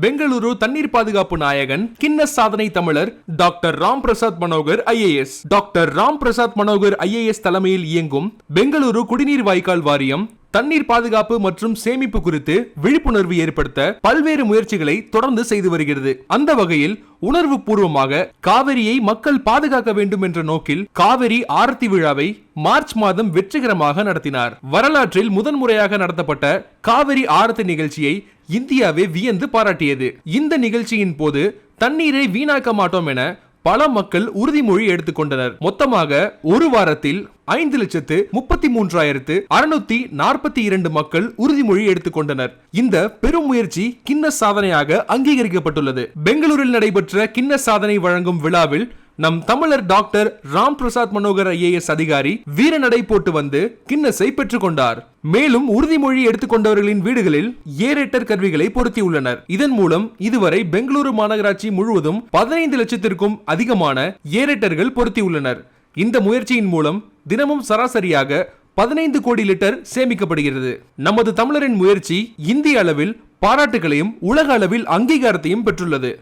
பெங்களூரு தண்ணீர் பாதுகாப்பு நாயகன் கின்னஸ் சாதனை தமிழர் doctor Ram Prasad Manohar IAS. Doctor Ram Prasad Manohar IAS தலைமையில் இயங்கும் பெங்களூரு குடிநீர் வாய்க்கால் வாரியம் தண்ணீர் பாதுகாப்பு மற்றும் சேமிப்பு குறித்து விழிப்புணர்வு ஏற்படுத்த பல்வேறு முயற்சிகளை தொடர்ந்து செய்து வருகிறது. அந்த வகையில் உணர்வு பூர்வமாக காவிரியை மக்கள் பாதுகாக்க வேண்டும் என்ற நோக்கில் காவிரி ஆரத்தி விழாவை மார்ச் மாதம் வெற்றிகரமாக நடத்தினார். வரலாற்றில் முதன்முறையாக நடத்தப்பட்ட காவிரி ஆரத்தி நிகழ்ச்சியை இந்தியாவே வியந்து பாராட்டியது. இந்த நிகழ்ச்சியின் போது தண்ணீரை வீணாக்க மாட்டோம் என பல மக்கள் உறுதிமொழி எடுத்துக்கொண்டனர். மொத்தமாக ஒரு வாரத்தில் ஐந்து லட்சத்து முப்பத்தி மூன்றாயிரத்து அறுநூத்தி நாற்பத்தி இரண்டு மக்கள் உறுதிமொழி எடுத்துக்கொண்டனர். இந்த பெரும் முயற்சி கிண்ண சாதனையாக அங்கீகரிக்கப்பட்டுள்ளது. பெங்களூரில் நடைபெற்ற கிண்ண சாதனை வழங்கும் விழாவில் நம் தமிழர் டாக்டர் ராம் பிரசாத் மனோகர் ஐஏஎஸ் அதிகாரி வீரநடை போட்டு வந்து கின்னஸை பெற்றுக்கொண்டார். மேலும் உறுதிமொழி எடுத்துக்கொண்டவர்களின் வீடுகளில் ஏரேட்டர் கருவிகளை பொருத்தியுள்ளனர். இதன் மூலம் இதுவரை பெங்களூரு மாநகராட்சி முழுவதும் பதினைந்து லட்சத்திற்கும் அதிகமான ஏரேட்டர்கள் பொருத்தியுள்ளனர். இந்த முயற்சியின் மூலம் தினமும் சராசரியாக பதினைந்து கோடி லிட்டர் சேமிக்கப்படுகிறது. நமது தமிழரின் முயற்சி இந்திய அளவில் பாராட்டுகளையும் உலக அளவில் அங்கீகாரத்தையும் பெற்றுள்ளது.